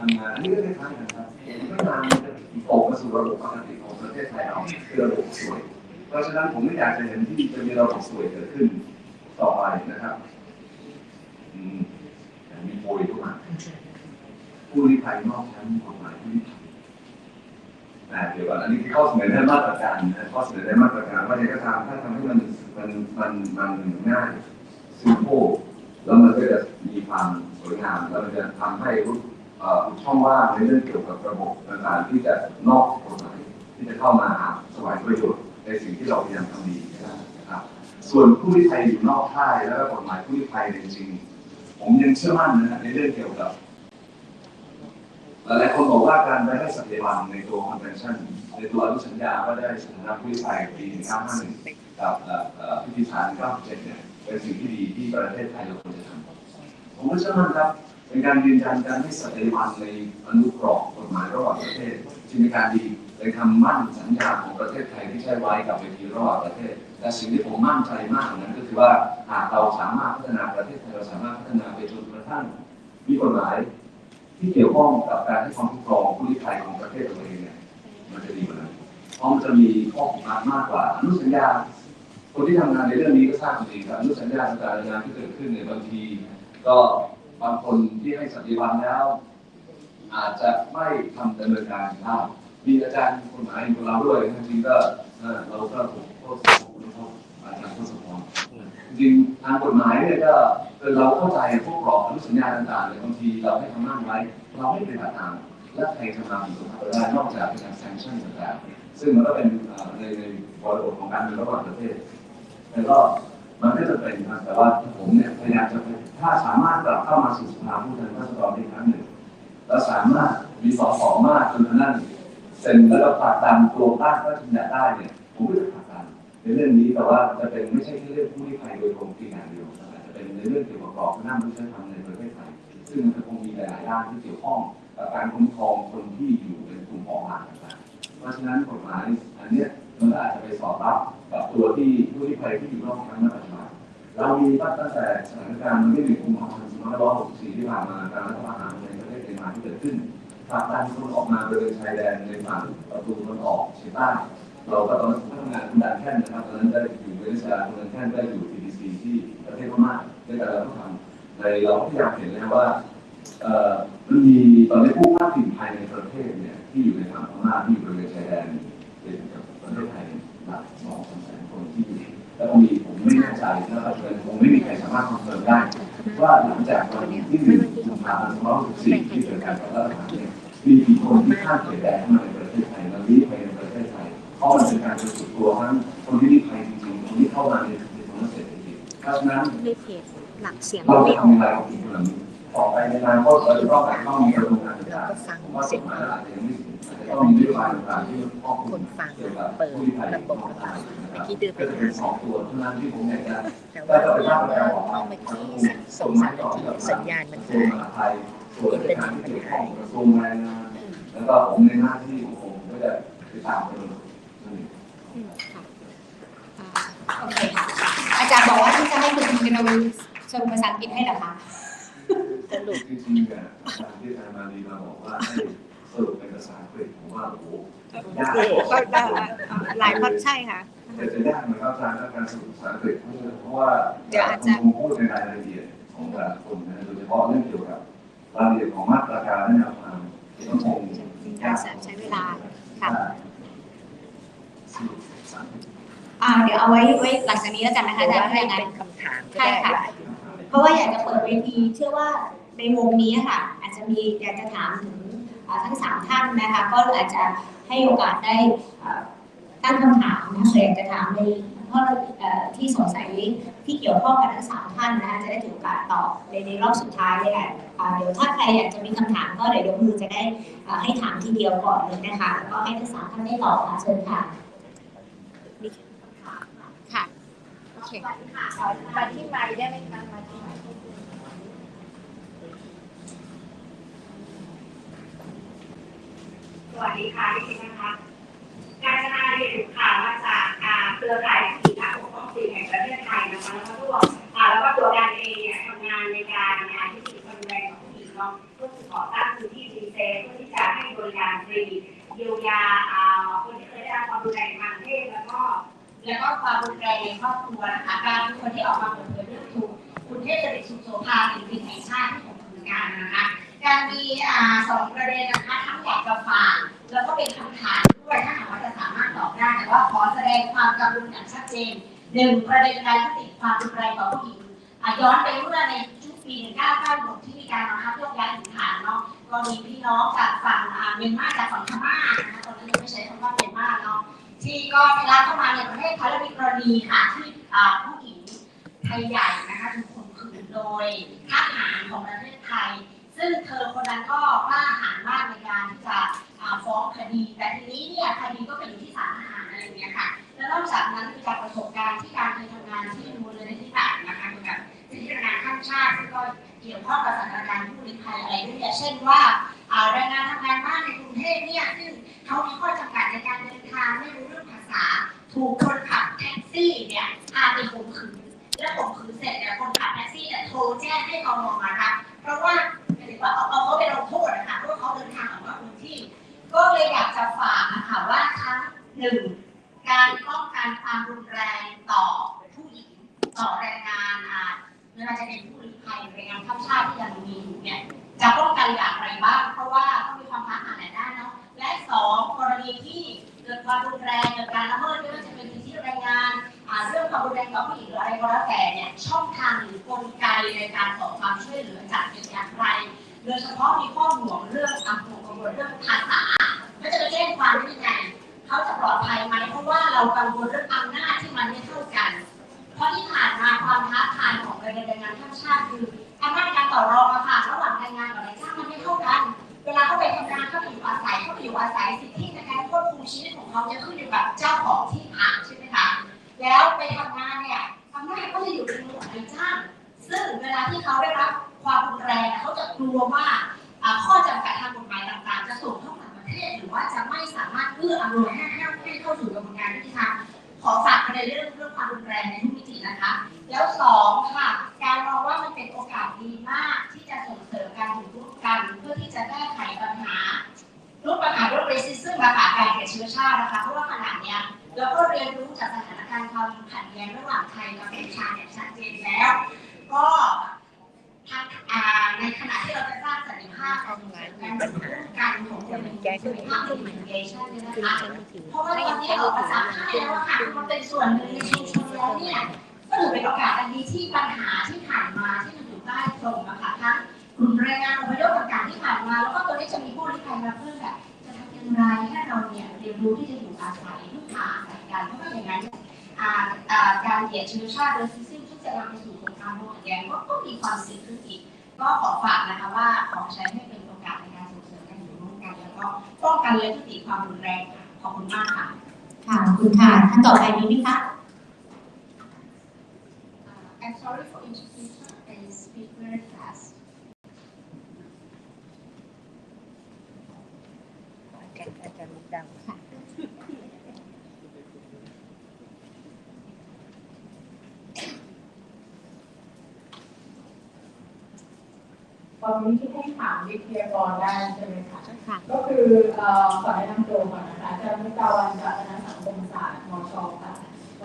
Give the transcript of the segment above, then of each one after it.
ทำงานอันนี้ก็คล้ายๆกันครับไม่นานมันจะออกมาสู่ระบบปกติของประเทศไทยเราคือระบบสวย เพราะฉะนั้นผมไม่อยากจะเห็นที่จะมีระบบสวยเกิดขึ้นต่อไปนะครับอืมแต่มีโพยเข้ามาผู้ลี้ภัยนอกชั้นกฎหมายผู้ลี้ภัยอ่เดี๋ยวก่อนอันนี้คือข้อเสนอในมาตรการนะข้อเสนอในมาตรการว่าอย่างไรก็ตามถ้าทำให้มันมันมันมันง่ายซิมโพแล้วมันก็จะมีความสวยงามแล้วมันจะทำให้ ช่องว่างในเรื่องเกี่ยวกับระบบต่างๆที่จะนอกกฎหมายที่จะเข้ามาสวายประโยชน์ในสิ่งที่เราพยายามทำดีนะครับ ส่วนผู้ลี้ภัยอยู่นอกค่ายแล้วก็กฎหมายผู้ลี้ภัยจริงๆผมยังเชื่อมั่นนะฮะในเรื่องเกี่ยวกับหลายๆคนบอกว่าการไปให้สัญญาบันในตัวคอนเวนชั่นในตัวอนุสัญญาก็ได้สถานะผู้ลี้ภัยปี1951กับเอ่อเอ่อพิธีสาร97เนี่ยเป็นสิ่งที่ดีที่ประเทศไทยเราควรจะทำ ผมก็เชื่อมั่นครับเป็นการยืนยันการให้สัญญาบันในอนุกรอบกฎหมายระหว่างประเทศที่มีการดีในคำมั่นสัญญาของประเทศไทยที่ใช้ไว้กับเวทีระหว่างประเทศแต่สิ่งที่ผมมั่นใจมากกว่านั้นก็คือว่าหากเราสามารถพัฒนาประเทศไทยเราสามารถพัฒนาไปจนกระทั่งมีกฎหมายที่เกี่ยวข้องกับการให้ความคุ้มครองผู้ลี้ภัยของประเทศตัวเองเนี่ยมันจะดีกว่านั้นเพราะมันจะมีข้อผูกมัดมากกว่าอนุสัญญาคนที่ทำงานในเรื่องนี้ก็ทราบดีครับอนุสัญญาต่างๆงาที่เกิดขึ้นเนี่ยบางที ก็บางคนที่ให้สัญญาบันแล้ว อาจจะไม่ทำดำเนินการได้มีอาจารย์กฎหมายของเราด้วยจริงก็เราก็ถูกโทษโทษอาจารย์ทศพรจริงทางกฎหมายเนี่ยก็เราเข้าใจพวกกรอบอนุสัญญาต่างๆเนี่ยบางทีเราให้คำมั่นไว้ เราไม่ปฏิบัติตามและใครจะมาผิดกฎหมายได้นอกจากการแซงชั่นต่างๆซึ่งมันก็เป็นในในบริบทของการเมืองระหว่างประเทศแล้วก็ มันก็จะเป็นครับแต่ว่าผมเนี่ยพยายามจะถ้าสามารถกลับเข้ามาสู่สภาผู้แทนราษฎรอีกครั้งหนึ่งแล้วสามารถมีสอสอมากจนกระทั่งเซ็นแล้วก็ผลักดันตัวต้านพระราชบัญญัติได้เนี่ยผมก็จะผลักดันในเรื่องนี้แต่ว่าจะเป็นไม่ใช่แค่เรื่องผู้ลี้ภัยโดยตรงเพียงางเดียวแต่อาจจะเป็นในเรื่องเกี่ยวกับกรอบหน้ามนุษยธรรมในประเทศไทยซึ่งมันจะคงมีหลายๆด้านที่เกี่ยวข้องกับการคุ้มครองคนที่อยู่ในกลุ่มเปราะบางต่างๆเพราะฉะนั้นกฎหมายอันเนี้ยมันก็อาจจะไปสอดรับกับตัวที่ผู้ที่ภัยที่อยู่รอบข้างณปัจจุบัน เรามีตั้งแต่สถานการณ์มันที่หนึ่งกุมภาพันธ์2564ที่ผ่านมาการรัฐประหารในประเทศเมียนมาที่เกิดขึ้นผลักดันคนออกมาบริเวณชายแดนในฝั่งประตูตะวันออกเฉียงใต้เราก็ตอนนั้นทำงานคุณดันแท่นนะครับตอนนั้นได้อยู่เวนิสาคุณดันแท่นได้อยู่ TDC ที่ประเทศพม่าด้วยกันเราก็ทำในเราพยายามเห็นแล้วว่ามันมีตอนนี้ผู้พาดพิงภายในประเทศเนี่ยที่อยู่ในฝั่งพม่าที่อยู่บริเวณชายแดนติดกับประเทศไทย หลักสองสามแสนคนที่อยู่แล้วก็มี ผมไม่แน่ใจนะปัจจุบันคงไม่มีใครสามารถคอนเฟิร์มได้ ว่าหลังจากวันที่หนึ่งกุมภาพันธ์2564ที่เกิดการก่อรัฐประหารเนี่ยมีกี่คนที่ข้ามเขตแดนเข้ามาในประเทศไทยแล้วรีบไปในประเทศไทยเพราะมันเป็นการสุดตัวทั้งคนที่รีบไปจริงๆคนที่เข้ามาในในของเศรษฐกิจเพราะฉะนั้นเพจหลักเสียงเราไม่ออกทำอะไรกับอีกคนต่อไปในอนาคตเราจะต้องไปเข้ามีกระบวนการต่างก็ฟังๆผมว่าเสีกยงฎหมาอาจจะยังไม่ ถึงองนโยบายต่างๆที่คนฟังเปิดระบบระบายเมื่อกี้เดินไปก็จะเป็นสองตัวเท่านั้นที่ผมอยากจะแต่ว่าเมื่อกี้สองสามนาทีสัญญาณมันส่วนหายมหาไทยส่วนราชการที่เกี่ยวข้องระทรวงแรงงานแล้วก็ผมในหน้าที่ของผมก็จะติดตามไปเลยองอืมค่ะอ่าโอเคค่ะอาจารย์บอกว่าที่จะให้คุณกนวินสรุปภาษาอังกฤษให้เหรอคะสรุปจริงๆเนี่ยที่อาจารย์มาดีมาบอกว่า สรุปเป็นภาษาอังกฤษผมว่าโอ้โหยากก็ได้หลายคนใช่ค่ะแต่จะยากไหมครับอาจารย์ถ้าการสรุปภาษาอังกฤษเพราะว่าเดี๋ยวอาจจะผมพูดในรายละเอียดของแต่ละคนนะโดยเฉพาะเรื่องเกี่ยวกับรายละเอียดของมาตรการและแนวทางที่ต้องคงยากใช้เวลาค่ะอ่าเดี๋ยวเอาไว้ไว้หลังจากนี้แล้วกันนะคะอาจารย์ให้ถ้าอย่างนั้นเป็นคำถามก็ได้หลายเพราะว่าอยากจะเปิดเวทีเชื่อว่าในวงนี้ค่ะ อาจจะมีอยากจะถามถึง ทั้งสามท่านนะคะก็อาจจะให้โอกาสได้อ่าตั้งคำถามนะคะอยากจะถามในข้อเอ่อที่สงสัยที่เกี่ยวข้องกับทั้งสามท่านนะคะจะได้ถือโอกาสตอบในในรอบสุดท้ายเลยค่ะอ่าเดี๋ยวถ้าใครอยากจะมีคำถามก็เดี๋ยวยกมือจะได้อ่าให้ถามทีเดียวก่อนเลยนะคะแล้วก็ให้ทั้งสามท่านได้ตอบค่ะเชิญค่ะค่ะโอเคมาที่ไม้ได้ไหมคะมาที่ไมค์ ส วัสดีค่ะพี่ชินนะคะ การจนาเรียนข่าวมาจากอเครือข่ายสินค้าปกป้องสิทธิแห่งประเทศไทยนะคะแล้วก็ร่วแล้วก็ตัวการเองเนี่ยทำงานในการอ่าที่ติดคนแรงของผู้หญิงเนาะเพื่อก่อตั้งพื้นที่ดีเซเพื่อที่จะให้บริการฟรีเยียวยาอ่าคนที่เคยได้รับความรุนแรงทางเพศแล้วก็ แล้วก็ความรุนแรงในครอบครัวนะคะการเป็นคนที่ออกมาเปิดเผยเรื่องถูกคุณเทพจริตสุโสภาศิลปินแห่งชาติที่ผมถือการนะคะการมีอ่าสองประเด็นนะคะทั้งอยากจะฝาก แล้วก็เป็นคำถามด้วยถ้าหากว่าจะสามารถตอบได้แต่ว่าขอแสดงความกังวลอย่างชัดเจนหนึ่งประเด็นการยุติดความรุนแรงต่อผู้หญิงอะย้อนไปเมื่อในช่วงปี 1996 ที่มีการบังคับยกย้ายถิ่นฐานเนาะก็มีพี่น้องจากฝั่งอ่าเมียนมาจากฝั่งพม่านะคะตอนนั้นยังไม่ใช้คำว่าเมียนมาเนาะที่ก็ทะลักเข้ามาในประเทศไทยและมีกรณีค่ะที่อ่าผู้หญิงไทยใหญ่นะคะถูกข่มขืนโดยทหารของประเทศไทย ซึ่งเธอคนนั้นก็กล้าหาญมากในการที่จะ ฟ้องคดี แต่ทีนี้เนี่ยคดีก็ไปอยู่ที่ศาลทหารอะไรอย่างเงี้ยค่ะ แล้วนอกจากนั้นคือจากประสบการณ์ที่การเคยทำงานที่มูลนิธิต่างนะคะเกี่ยวกับสิทธิแรงงานข้ามชาติซึ่งก็เกี่ยวข้องกับสถานการณ์ผู้ลี้ภัยอะไรด้วยเนี่ยเช่นว่าอ่าแรงงานทำงานบ้านในกรุงเทพ การป้องกันความรุนแรงต่อผู้หญิงต่อแรงงานอ่าไม่ว่าจะเป็นผู้ลี้ภัยแรงงานข้ามชาติที่ยังมีอยู่เนี่ยจะป้องกันอย่างไรบ้างเพราะว่าต้องมีความท้าทายหลายด้านเนาะและสองกรณีที่เกิดความรุนแรงเกิดการละเมิดไม่ว่าจะเป็นสิทธิแรงงานอ่าเรื่องความรุนแรงต่อผู้หญิงหรืออะไรก็แล้วแต่เนี่ยช่องทางหรือกลไกในการขอความช่วยเหลือจากเป็นอย่างไรโดยเฉพาะมีข้อห่วงเรื่องอัห่วงกังวลเรื่องภาษาก็จะไปแจ้งความได้ยังไง เขาจะปลอดภัยไหมเพราะว่าเรากังวลเรื่องอำนาจที่มันไม่เท่ากัน เพราะที่ผ่านมาความท้าทายของแรงงานข้ามชาติคืออำนาจการต่อรองอะค่ะระหว่างแรงงานกับนายจ้างมันไม่เท่ากัน เวลาเขาไปทำงานเขาไปอยู่อาศัยเขาไปอยู่อาศัยสิทธิในการควบคุมชีวิตของเขาจะขึ้นอยู่กับเจ้าของที่พักใช่ไหมคะแล้วไปทำงานเนี่ยอำนาจก็จะอยู่ในมือของนายจ้าง ซึ่งเวลาที่เขาได้รับความรุนแรงเขาจะกลัวว่า อื้ออำนวยให้ให้ให้เข้าสู่กระบวนการยุติธรรมขอฝากประเด็นเรื่องเรื่องความรุนแรงในทุกมิตินะคะ แล้วสองค่ะ การมองว่ามันเป็นโอกาสดีมากที่จะส่งเสริมการอยู่ร่วมกันเพื่อที่จะแก้ไขปัญหาลดปัญหาเรื่อง racism และการเกลียดเชื้อชาตินะคะเพราะว่าขณะเนี้ยแล้วก็เรียนรู้จากสถานการณ์ความขัดแย้งระหว่างไทยกับกัมพูชาอย่างชัดเจนแล้ว ก็ทางอ่าในขณะที่เราจะสร้างสันติภาพของการร่วม กันของคนในสันติภาพคอมมินเคชันเนี่ยนะคือคะใช้มือถือเพราะว่าไม่ตอนใช้นี้มือถืภาอษาไทยแล้วค่ะมันเป็นส่วนหนึ่งในชุมชนแล้วเนี่ยก็ถือเป็นโอกาสอันดีที่ปัญหาที่ผ่านมาที่มันอยู่ใต้ตรงอะคะทั้งกลุ่มแรงงานอพยพต่างๆที่ผ่านมา แล้วก็ตัวนี้จะมีผู้ลี้ภัยมาเพิ่มแบบจะทำอย่างไรให้เราเนี่ยเรียนรู้ที่จะอยู่อาศัยพึ่งพาอาศัยกันเพราะไม่อย่างนั้นการเหยียดเชื้อชาติโดยซึ่งที่จะนำไปสู่สงครามโลกแย้งก็ก็มีความเสี่ยงขึ้นอีก ก็ขอฝากนะคะว่าขอใช้ให้เป็น กันแล้วก็ป้องกันและยุติความรุนแรงค่ะขอบคุณมากค่ะ ค่ะขอบคุณค่ะท่านต่อไปนี้ไหมคะ I'm sorry for interruption and speak very fast อาจารย์อาจารย์มุกดำตอนนี้ที่ให้ถามวิทยากรได้ใช่ไหมคะ ค่ะ ก็คือเอ่อขอแนะนำตัวก่อนนะคะจามุกาวันจากคณะสังคมศาสตร์มชค่ะ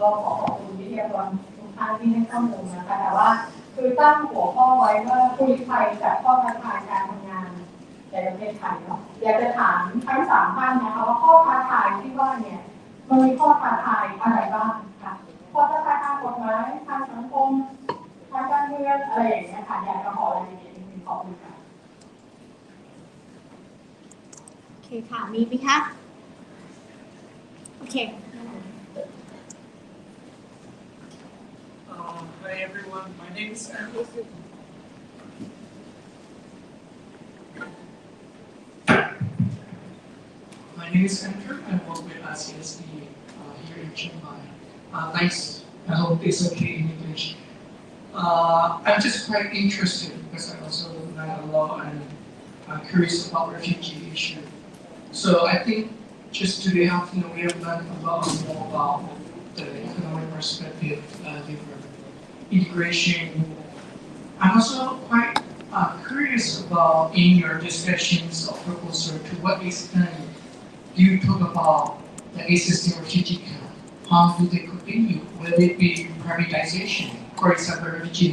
ก็ขอขอบคุณวิทยากรทุกท่านที่ให้ข้อมูลนะคะแต่ว่าคือตั้งหัวข้อไว้ว่าผู้ลี้ภัยจากข้อท้าทายการทำงานในประเทศไทยเนาะอยากจะถามทั้งสามท่านนะคะว่าข้อท้าทายที่ว่าเนี่ยมันมีข้อท้าทายอะไรบ้างคะข้อท้าทายทางกฎหมายทางสังคมทางการเมืองอะไรอย่างเงี้ยค่ะอยากจะขอรายละเอียดนิดนึงขอบคุณค่ะ เคค่ะ มีไหมคะ โอเค Um, hi everyone, my name is Andrew. My name is Andrew. I work with ICSD uh, here in Chiang Mai. Uh, thanks. I hope it's okay in English. Uh, I'm just quite interested because I also learn a lot and I'm curious about refugee issue. So I think just today afternoon we have learned a lot more about the economic perspective, uh, different integration. I'm also quite I'm curious about in your discussions of proposal, to what extent do you talk about the existing refugee camp? How do they continue? Will it be privatization? For example, refugee